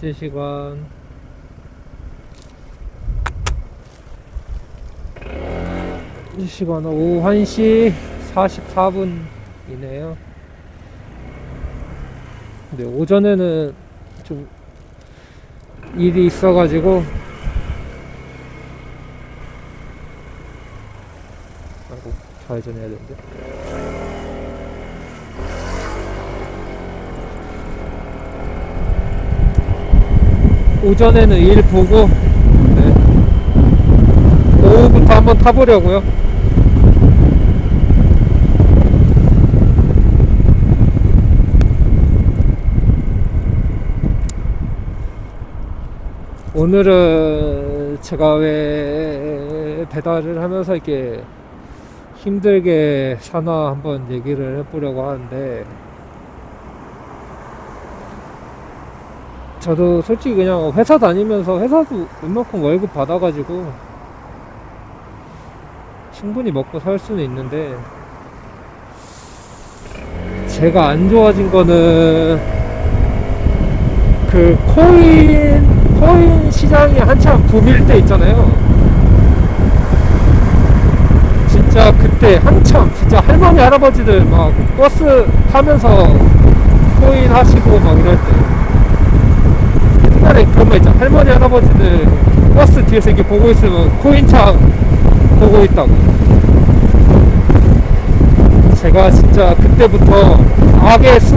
현재 시간 이 시간은 오후 1시 44분이네요. 근데 오전에는 좀 일이 있어가지고 아이고 좌회전해야 되는데 오전에는 일 보고 네. 오후부터 한번 타보려고요. 오늘은 제가 왜 배달을 하면서 이렇게 힘들게 사나 한번 얘기를 해보려고 하는데 저도 솔직히 그냥 회사 다니면서 회사도 웬만큼 월급 받아가지고 충분히 먹고 살 수는 있는데 제가 안 좋아진 거는 그 코인 코인 시장이 한참 붐일 때 있잖아요. 진짜 그때 한참 진짜 할머니 할아버지들 막 버스 타면서 코인 하시고 막 이럴 때 그런 거 있잖아. 할머니 할아버지들 버스 뒤에서 이렇게 보고 있으면 코인창 보고 있다고. 제가 진짜 그때부터 악의 수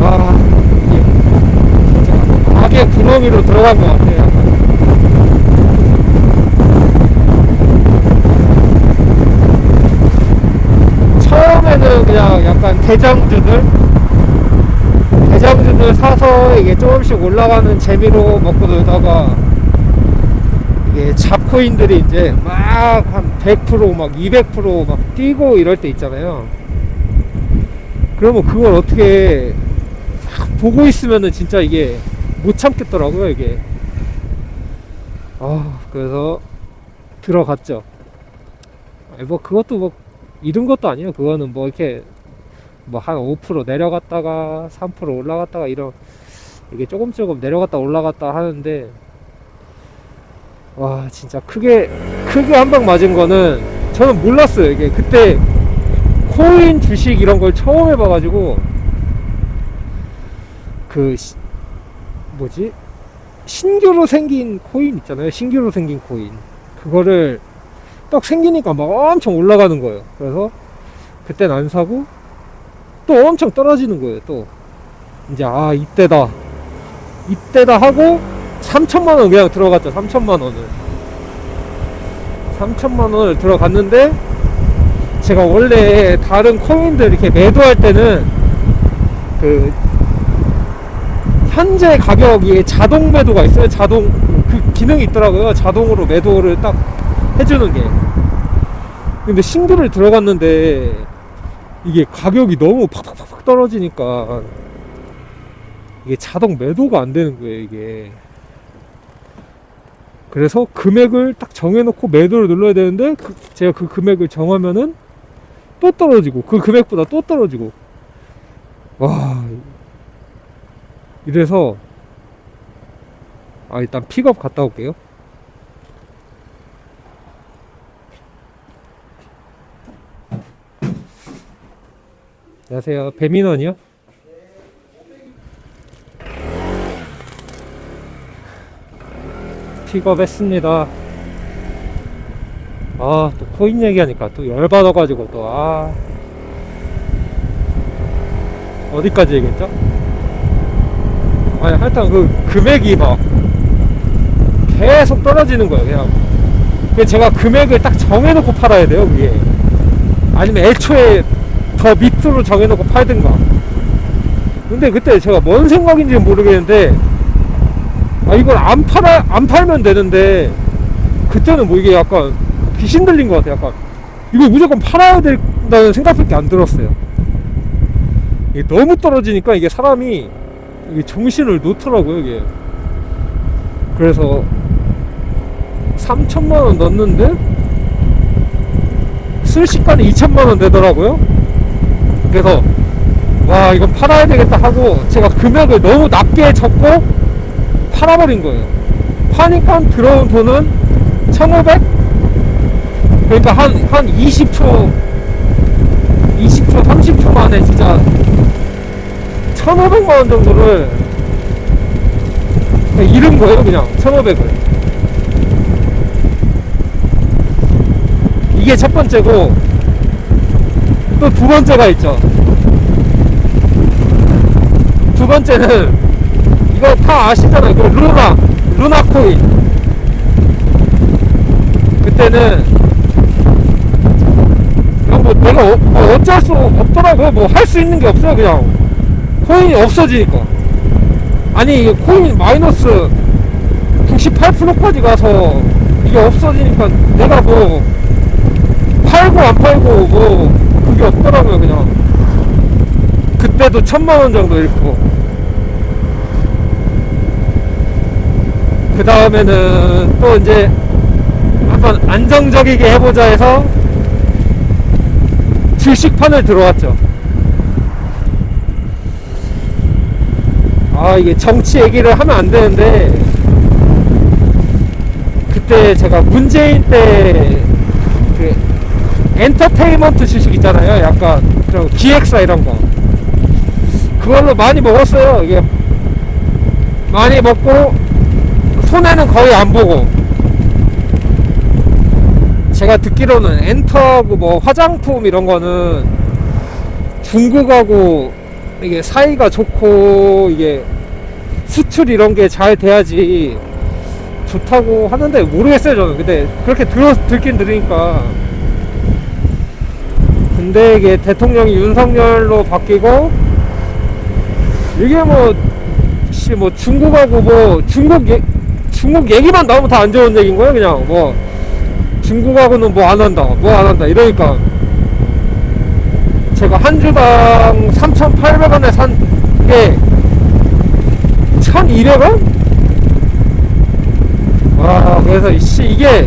와 진짜 악의 구렁이로 들어간 것 같아요. 처음에는 그냥 약간 대장주들 대장주들 사서 이게 조금씩 올라가는 재미로 먹고 놀다가 이게 잡코인들이 이제 막 한 100%막 200%막 뛰고 이럴 때 있잖아요. 그러면 그걸 어떻게 싹 보고 있으면은 진짜 이게 못 참겠더라고요, 이게. 아, 그래서 들어갔죠. 아니, 뭐 그것도 뭐 잃은 것도 아니에요. 그거는 뭐 이렇게 뭐 한 5% 내려갔다가 3% 올라갔다가 이런 이게 조금 조금 내려갔다 올라갔다 하는데 와 진짜 크게 크게 한 방 맞은 거는 저는 몰랐어요 이게. 그때 코인 주식 이런 걸 처음 해봐가지고 그 시- 뭐지? 신규로 생긴 코인 있잖아요. 신규로 생긴 코인. 그거를 딱 생기니까 막 엄청 올라가는 거예요. 그래서 그땐 안 사고 또 엄청 떨어지는 거예요 또. 이제 아 이때다. 이때다 하고 3천만 원 그냥 들어갔죠 3천만 원을. 3천만 원을 들어갔는데 제가 원래 다른 코인들 이렇게 매도할 때는 그 현재 가격이 자동 매도가 있어요 자동. 그 기능이 있더라고요 자동으로 매도를 딱 해주는 게. 근데 신규를 들어갔는데 이게 가격이 너무 팍팍팍 떨어지니까 이게 자동 매도가 안 되는 거예요 이게. 그래서 금액을 딱 정해놓고 매도를 눌러야 되는데 그- 제가 그 금액을 정하면은 또 떨어지고 그 금액보다 또 떨어지고. 와. 이래서 아 일단 픽업 갔다 올게요 안녕하세요 배민원이요? 픽업했습니다. 아, 또 코인 얘기하니까 또 열받아가지고 또, 아. 어디까지 얘기했죠? 아니, 하여튼 그 금액이 막 계속 떨어지는 거예요, 그냥. 제가 금액을 딱 정해놓고 팔아야 돼요, 그게. 아니면 애초에 더 밑으로 정해놓고 팔든가. 근데 그때 제가 뭔 생각인지는 모르겠는데, 아 이걸 안 팔아 안 팔면 되는데 그때는 뭐 이게 약간 귀신 들린 것 같아 약간. 이거 무조건 팔아야 된다는 생각밖에 안 들었어요. 이게 너무 떨어지니까 이게 사람이 이게 정신을 놓더라고요 이게. 그래서 3천만 원 넣었는데 순식간에 2천만 원 되더라고요 그래서 와 이거 팔아야 되겠다 하고 제가 금액을 너무 낮게 적고 팔아버린 거예요 파니까 들어온 돈은 1500? 그러니까 한, 한 20초 20초 30초 만에 진짜 1500만원 정도를 잃은 거예요 그냥 1500을 이게 첫 번째고 또 두 번째가 있죠 두 번째는 이거 다 아시잖아요. 그 루나 루나 코인. 그때는 그냥 뭐 내가 어, 뭐 어쩔 수 없더라고요. 뭐 할 수 있는 게 없어요. 그냥 코인이 없어지니까. 아니 이게 코인 마이너스 98%까지 가서 이게 없어지니까 내가 뭐 팔고 안 팔고 뭐 그게 없더라고요. 그냥 그때도 천만 원 정도 잃고 그 다음에는 또 이제 한번 안정적이게 해보자 해서 주식판을 들어왔죠. 아 이게 정치 얘기를 하면 안 되는데 그때 제가 문재인 때그 엔터테인먼트 주식 있잖아요. 약간 좀 기획사 이런 거 그걸로 많이 먹었어요. 이게 많이 먹고 손해는 거의 안 보고 제가 듣기로는 엔터 그뭐 화장품 이런 거는 중국하고 이게 사이가 좋고 이게 수출 이런 게 잘 돼야지 좋다고 하는데 모르겠어요 저는 근데 그렇게 들어 듣긴 들으니까 근데 이게 대통령이 윤석열로 바뀌고 이게 뭐, 씨, 뭐, 중국하고 뭐, 중국, 얘, 중국 얘기만 나오면 다 안 좋은 얘기인 거예요, 그냥. 뭐, 중국하고는 뭐 안 한다, 뭐 안 한다, 이러니까. 제가 한 주당 3,800원에 산 게, 1,200원? 와, 그래서, 이씨, 이게,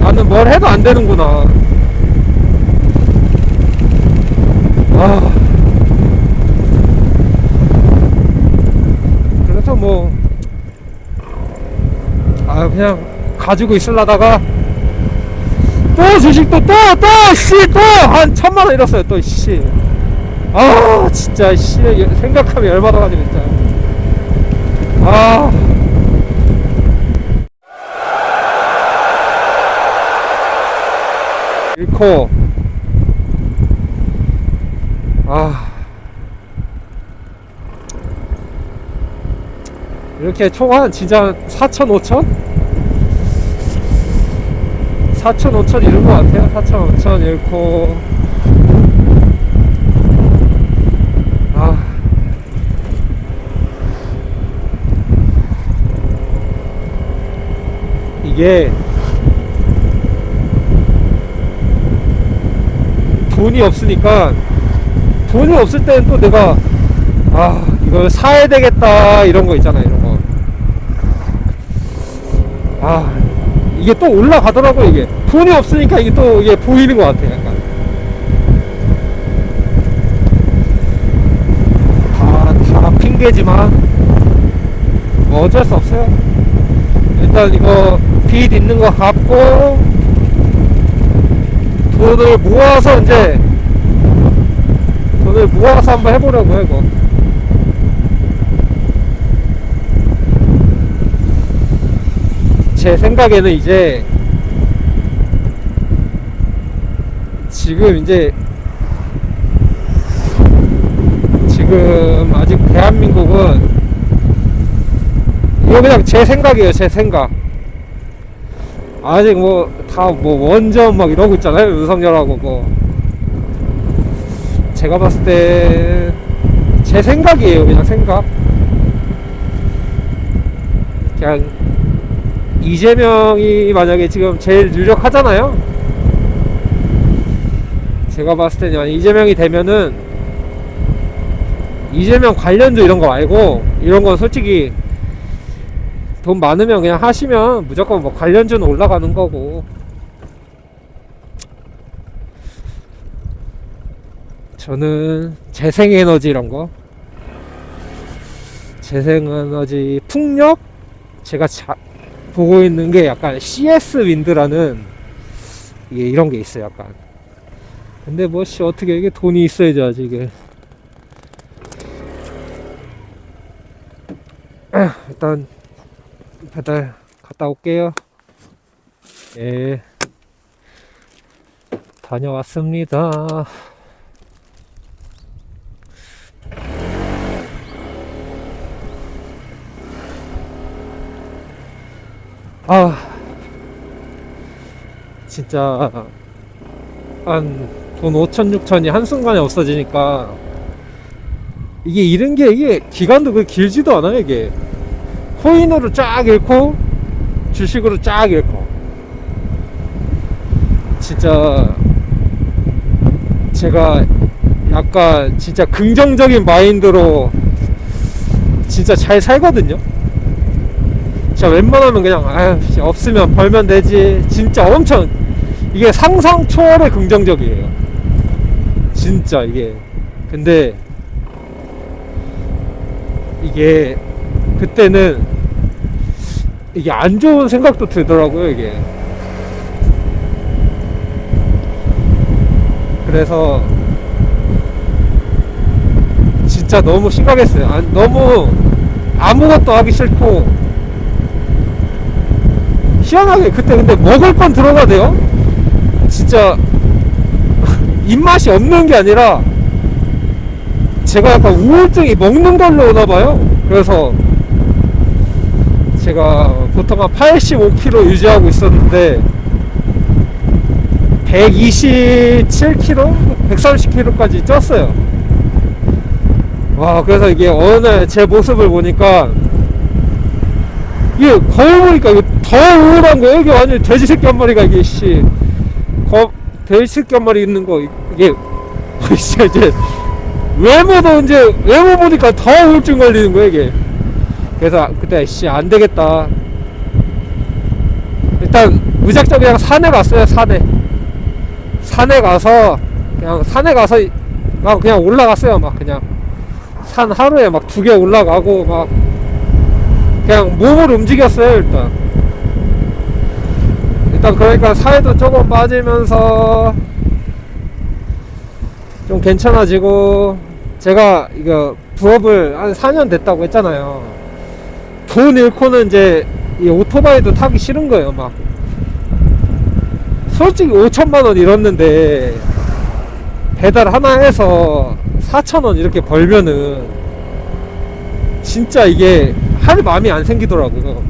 나는 뭘 해도 안 되는구나. 아. 그래서 뭐, 아, 그냥 가지고 있으려다가, 또 주식도 또, 또, 씨, 또, 한 천만 원 잃었어요, 또, 씨. 아, 진짜, 씨, 생각하면 열받아가지고, 진짜. 아. 잃고, 아. 이렇게 총한 진짜 4천 5천? 4천 5천 이런 것 같아요 4천 5천 잃고 아 이게 돈이 없으니까 돈이 없을 때는 또 내가 아 이걸 사야 되겠다 이런 거 있잖아 이런 거. 아 이게 또 올라가더라고 이게 돈이 없으니까 이게 또 이게 보이는 것 같아 약간. 다, 다 핑계지만 뭐 어쩔 수 없어요. 일단 이거 빚 있는 거 갚고 돈을 모아서 이제 돈을 모아서 한번 해보려고요 이거. 제 생각에는 이제 지금 이제 지금 아직 대한민국은 이거 그냥 제 생각이에요 제 생각. 아직 뭐 다뭐 원전 막 이러고 있잖아요 윤석열하고 뭐. 제가 봤을 때 제 생각이에요 그냥 생각. 그냥 이재명이 만약에 지금 제일 유력하잖아요. 제가 봤을 때는 이재명이 되면은 이재명 관련주 이런 거 말고 이런 건 솔직히 돈 많으면 그냥 하시면 무조건 뭐 관련주는 올라가는 거고. 저는 재생에너지 이런 거. 재생에너지 풍력? 제가 자, 보고 있는 게 약간 CS 윈드라는 이게 이런 게 있어요 약간. 근데 뭐 씨 어떻게 이게 돈이 있어야지 아직 이게. 아, 일단 배달 갔다 올게요. 예. 다녀왔습니다 아 진짜 한 돈 5천 6천이 한순간에 없어지니까 이게 잃은 게 이게 기간도 그 길지도 않아요 이게. 코인으로 쫙 잃고 주식으로 쫙 잃고. 진짜 제가 약간 진짜 긍정적인 마인드로 진짜 잘 살거든요 진짜 웬만하면 그냥 아유 씨, 없으면 벌면 되지. 진짜 엄청 이게 상상 초월의 긍정적이에요. 진짜 이게. 근데 이게 그때는 이게 안 좋은 생각도 들더라고요 이게. 그래서 진짜 너무 심각했어요. 아, 너무 아무것도 하기 싫고 희한하게 그때 근데 먹을 건 들어가대요 진짜 입맛이 없는 게 아니라 제가 약간 우울증이 먹는 걸로 오나 봐요. 그래서 제가 보통 한 85kg 유지하고 있었는데 127kg, 130kg까지 쪘어요. 와, 그래서 이게 어느 날 제 모습을 보니까 이게 거울 보니까 이게 더 우울한 거예요. 이게 완전 돼지 새끼 한 마리가 이게 씨, 거, 돼지 새끼 한 마리 있는 거 이게 진짜 이제 외모도 이제 외모 보니까 더 우울증 걸리는 거야 이게. 그래서 그때 씨 안 되겠다. 일단 무작정 그냥 산에 갔어요 산에. 산에 가서 그냥 산에 가서 막 그냥 올라갔어요 막 그냥. 산 하루에 막 두 개 올라가고 막 그냥 몸을 움직였어요 일단 일단 그러니까 살도 조금 빠지면서 좀 괜찮아지고 제가 이거 부업을 한 4년 됐다고 했잖아요. 돈 잃고는 이제 이 오토바이도 타기 싫은 거예요, 막. 솔직히 5천만 원 잃었는데 배달 하나 해서 4천 원 이렇게 벌면은 진짜 이게 할 마음이 안 생기더라고요.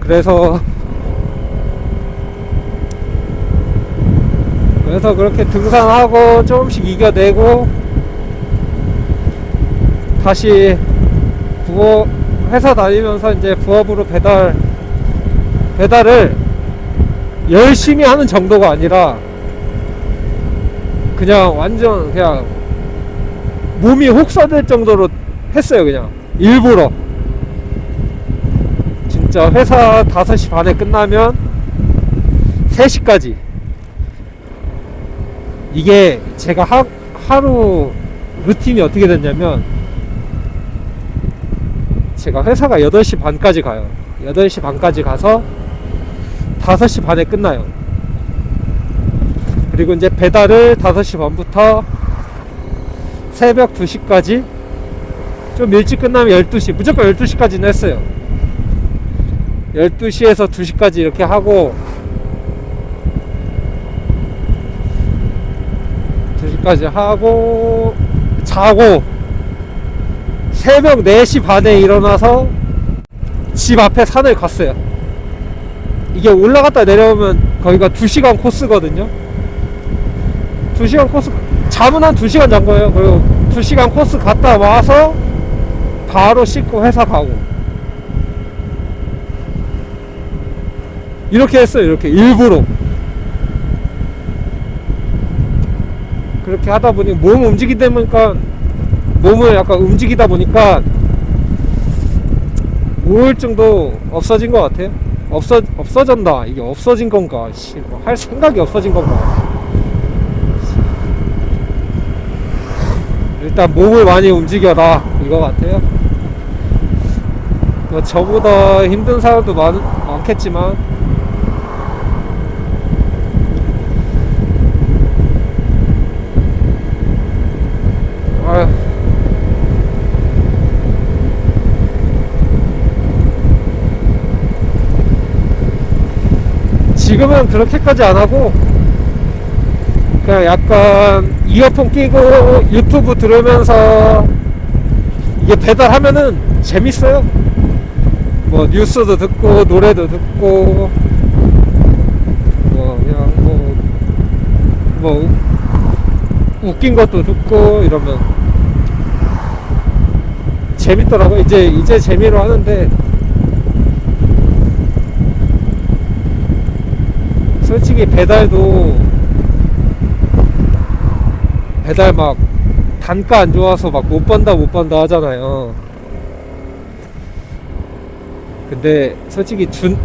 그래서 그래서 그렇게 등산하고 조금씩 이겨내고 다시 부업 회사 다니면서 이제 부업으로 배달 배달을 열심히 하는 정도가 아니라 그냥 완전 그냥 몸이 혹사될 정도로 했어요 그냥. 일부러. 진짜 회사 5시 반에 끝나면 3시까지 이게 제가 하, 하루 루틴이 어떻게 됐냐면 제가 회사가 8시 반까지 가요. 8시 반까지 가서 5시 반에 끝나요. 그리고 이제 배달을 5시 반부터 새벽 2시까지 좀 일찍 끝나면 12시 무조건 12시까지는 했어요. 12시에서 2시까지 이렇게 하고 2시까지 하고 자고 새벽 4시 반에 일어나서 집 앞에 산을 갔어요. 이게 올라갔다 내려오면 거기가 2시간 코스거든요. 2시간 코스 잠은 한 2시간 잔 거예요. 그리고 2시간 코스 갔다 와서 바로 씻고 회사 가고. 이렇게 했어요 이렇게. 일부러 그렇게 하다 보니 몸 움직이다 보니까 몸을 약간 움직이다 보니까 우울증도 없어진 것 같아요. 없어 없어졌다. 이게 없어진 건가? 씨, 뭐할 생각이 없어진 건가? 일단 몸을 많이 움직여라 이거 같아요. 뭐 저보다 힘든 사람도 많, 많겠지만 아휴 지금은 그렇게까지 안 하고 그냥 약간 이어폰 끼고 유튜브 들으면서 이게 배달하면은 재밌어요. 뭐 뉴스도 듣고 노래도 듣고 뭐 그냥 뭐, 뭐 우- 웃긴 것도 듣고 이러면 재밌더라고. 이제 이제 재미로 하는데 솔직히 배달도 배달 막 단가 안 좋아서 막 못 번다 못 번다 하잖아요. 근데 솔직히 준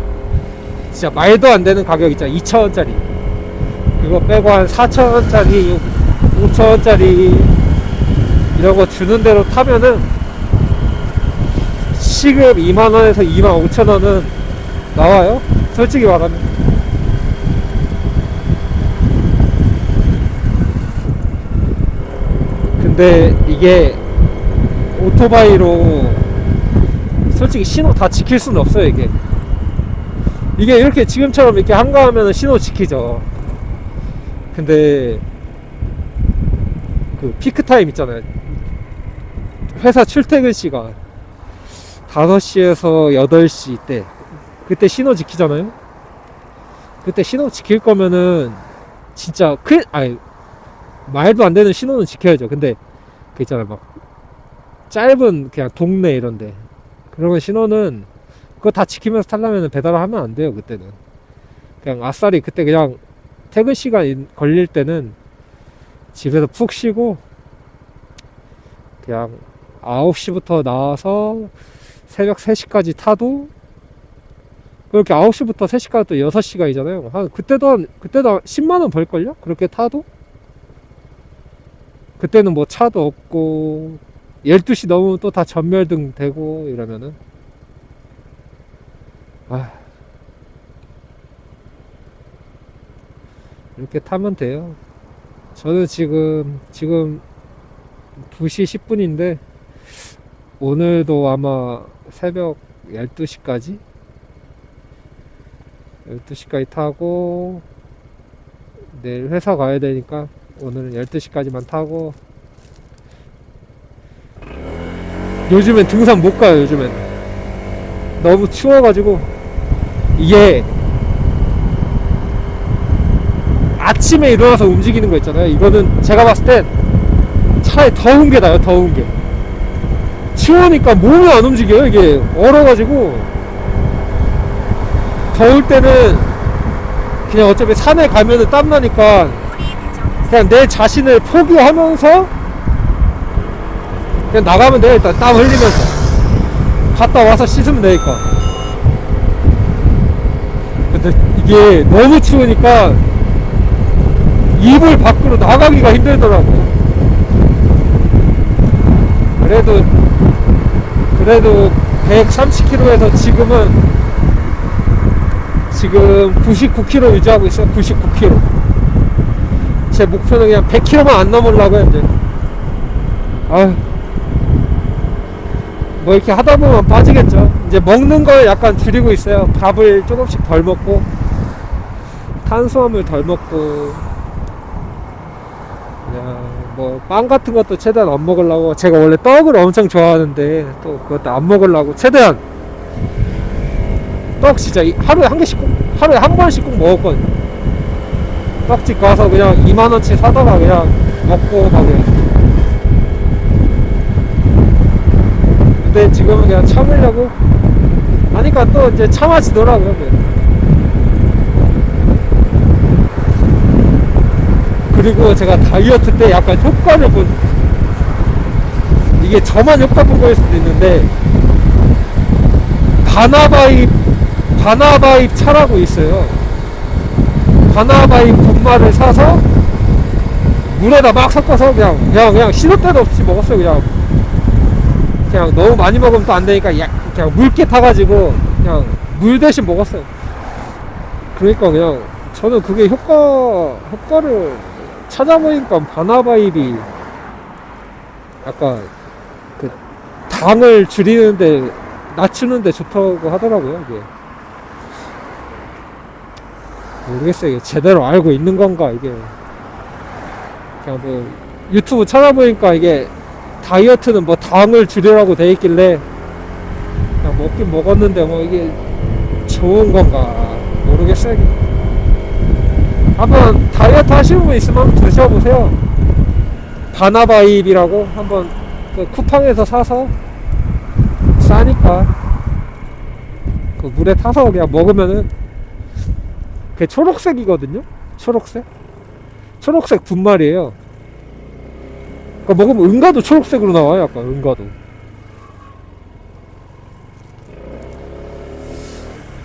진짜 말도 안 되는 가격 있잖아. 2,000원짜리. 그거 빼고 한 4,000원짜리 5,000원짜리 이런 거 주는 대로 타면은 시급 2만원에서 2만 5천원은 나와요? 솔직히 말하면 근데 이게 오토바이로 솔직히 신호 다 지킬 수는 없어요 이게. 이게 이렇게 지금처럼 이렇게 한가하면 신호 지키죠. 근데 그 피크 타임 있잖아요. 회사 출퇴근 시간. 5시에서 8시 때. 그때 신호 지키잖아요. 그때 신호 지킬 거면은 진짜 큰 아니 말도 안 되는 신호는 지켜야죠. 근데 그 있잖아요 막 짧은 그냥 동네 이런데. 그러면 신호는 그거 다 지키면서 타려면 배달을 하면 안 돼요 그때는. 그냥 아싸리 그때 그냥 퇴근 시간 인- 걸릴 때는 집에서 푹 쉬고 그냥 9시부터 나와서 새벽 3시까지 타도 그렇게 9시부터 3시까지 또 6시간이잖아요. 한 그때도 한 그때도 한 10만 원 벌걸요? 그렇게 타도 그때는 뭐 차도 없고 12시 넘으면 또 다 전멸등 되고 이러면은. 아. 이렇게 타면 돼요. 저는 지금 지금 2시 10분인데 오늘도 아마 새벽 12시까지? 12시까지 타고 내일 회사 가야 되니까 오늘은 12시까지만 타고 요즘엔 등산 못 가요 요즘엔. 너무 추워가지고 이게 아침에 일어나서 움직이는 거 있잖아요. 이거는 제가 봤을 땐 차에 더운 게 나요 더운 게. 추우니까 몸이 안 움직여요 이게. 얼어가지고. 더울 때는 그냥 어차피 산에 가면은 땀 나니까 그냥 내 자신을 포기하면서 그냥 나가면 돼 일단. 땀 흘리면서. 갔다 와서 씻으면 되니까. 근데 이게 너무 추우니까 이불 밖으로 나가기가 힘들더라고. 그래도 그래도 130km에서 지금은 지금 99km 유지하고 있어요 99km 제 목표는 그냥 100km만 안 넘으려고요 이제. 아휴. 뭐 이렇게 하다 보면 빠지겠죠. 이제 먹는 걸 약간 줄이고 있어요. 밥을 조금씩 덜 먹고 탄수화물 덜 먹고. 그냥 뭐 빵 같은 것도 최대한 안 먹으려고. 제가 원래 떡을 엄청 좋아하는데 또 그것도 안 먹으려고 최대한. 떡 진짜 이- 하루에 한 개씩 꼭 하루에 한 번씩 꼭 먹었거든요 떡집 가서 그냥 2만원치 사다가 그냥 먹고 막 그냥 근데 지금은 그냥 참으려고? 하니까 또 이제 참아지더라고요 그냥. 그리고 제가 다이어트 때 약간 효과를 본 이게 저만 효과 본 거일 수도 있는데 바나바입 바나바입 차라고 있어요 바나바입 분말을 사서 물에다 막 섞어서 그냥 그냥 그냥 시도 때도 없이 먹었어요 그냥. 그냥 너무 많이 먹으면 또 안 되니까 야, 그냥 물개 타가지고 그냥 물 대신 먹었어요. 그러니까 그냥 저는 그게 효과 효과를 찾아보니까 바나바일이 약간 그 당을 줄이는데 낮추는데 좋다고 하더라고요 이게 모르겠어요. 이게 제대로 알고 있는 건가 이게. 그냥 뭐 유튜브 찾아보니까 이게 다이어트는 뭐 당을 줄이라고 돼 있길래 그냥 먹긴 먹었는데 뭐 이게 좋은 건가 모르겠어요. 한번 다이어트 하시는 분 있으면 한번 드셔보세요. 바나바일이라고 한번 그 쿠팡에서 사서 싸니까 그 물에 타서 그냥 먹으면은 그게 초록색이거든요? 초록색? 초록색 분말이에요. 그러니까 먹으면 은가도 초록색으로 나와요 약간 은가도.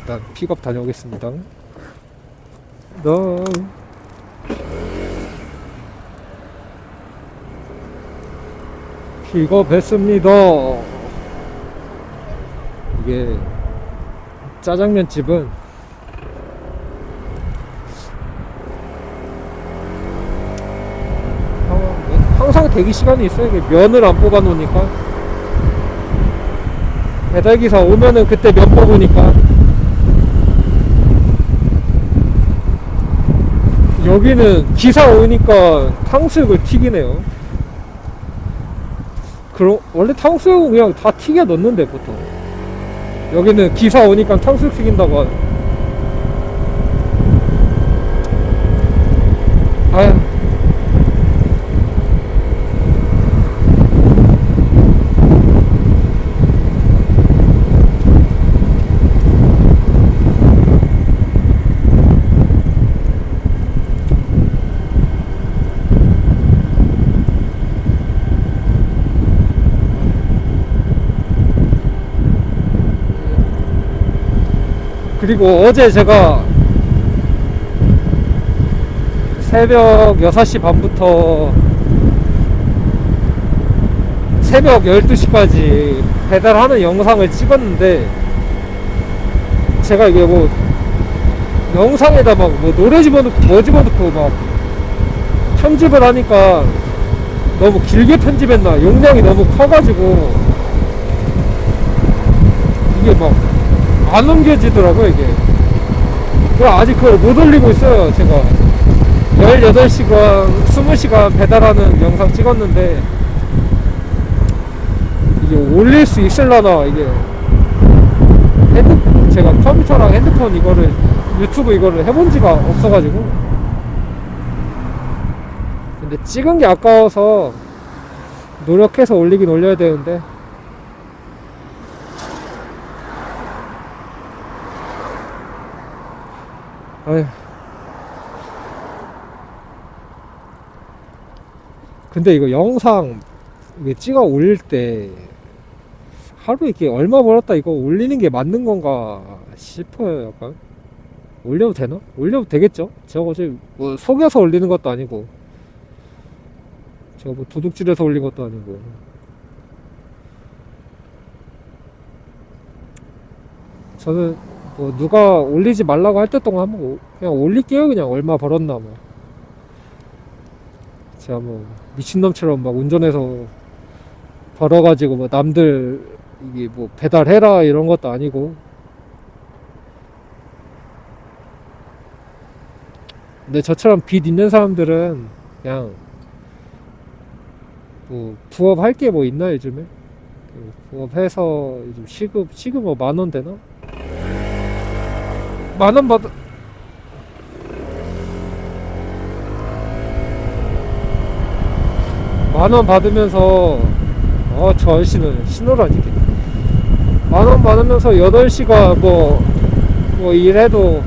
일단 픽업 다녀오겠습니다. 너 픽업했습니다. 이게 짜장면 집은 항상 대기 시간이 있어요. 면을 안 뽑아 놓으니까. 배달기사 오면은 그때 면 뽑으니까. 여기는 기사 오니까 탕수육을 튀기네요. 그럼 원래 탕수육은 그냥 다 튀겨 넣는데 보통. 여기는 기사 오니까 탕수육 튀긴다고 하네. 아휴. 그리고 어제 제가 새벽 6시 반부터 새벽 12시까지 배달하는 영상을 찍었는데 제가 이게 뭐 영상에다 막 뭐 노래 집어넣고 뭐 집어넣고 막 편집을 하니까 너무 길게 편집했나? 용량이 너무 커가지고 이게 막 안 옮겨지더라고요 이게. 그 아직 그걸 못 올리고 있어요 제가. 18시간 20시간 배달하는 영상 찍었는데 이게 올릴 수 있을라나 이게. 핸드 제가 컴퓨터랑 핸드폰 이거를 유튜브 이거를 해본 지가 없어가지고. 근데 찍은 게 아까워서 노력해서 올리긴 올려야 되는데 아휴. 근데 이거 영상 찍어 올릴 때 하루 이렇게 얼마 벌었다 이거 올리는 게 맞는 건가 싶어요 약간 올려도 되나? 올려도 되겠죠? 제가 어제 뭐 속여서 올리는 것도 아니고 제가 뭐 도둑질해서 올린 것도 아니고 저는 뭐 누가 올리지 말라고 할 때 동안 한번 오- 그냥 올릴게요 그냥. 얼마 벌었나 뭐. 제가 뭐 미친놈처럼 막 운전해서 벌어가지고 뭐 남들 이게 뭐 배달해라 이런 것도 아니고. 근데 저처럼 빚 있는 사람들은 그냥 뭐 부업 할 게 뭐 있나 요즘에? 그 부업해서 요즘 시급 시급 뭐 만 원 되나 만원 받아. 만원 받으면서 어저 아저씨는 신호라니 만원 받으면서 8시간 뭐, 뭐 일해도.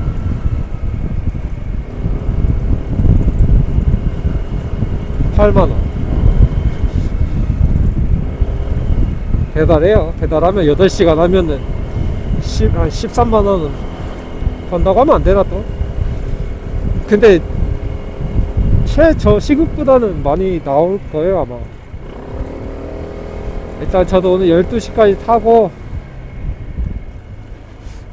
팔만원. 배달해요. 배달하면 8시간 하면은 10, 한 13만원은 번다고 하면 안 되나 또? 근데 최저 시급보다는 많이 나올 거예요 아마. 일단 저도 오늘 12시까지 타고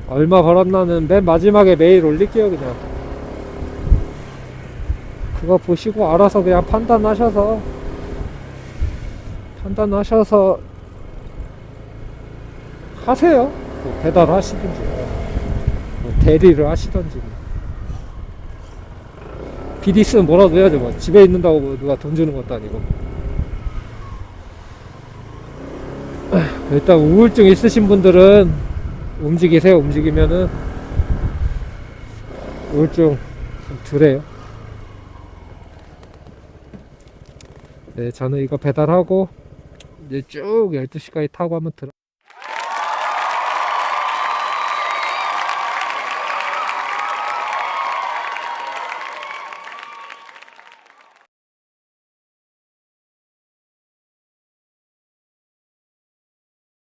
얼마 벌었나는 맨 마지막에 메일 올릴게요 그냥. 그거 보시고 알아서 그냥 판단하셔서 판단하셔서 하세요. 뭐 배달 하시든지 뭐 대리를 하시든지. 비디스는 뭐라도 해야죠 뭐. 집에 있는다고 뭐 누가 돈 주는 것도 아니고. 일단 우울증 있으신 분들은 움직이세요. 움직이면은 우울증 좀 덜해요. 네 저는 이거 배달하고 이제 쭉 12시까지 타고 한번 들어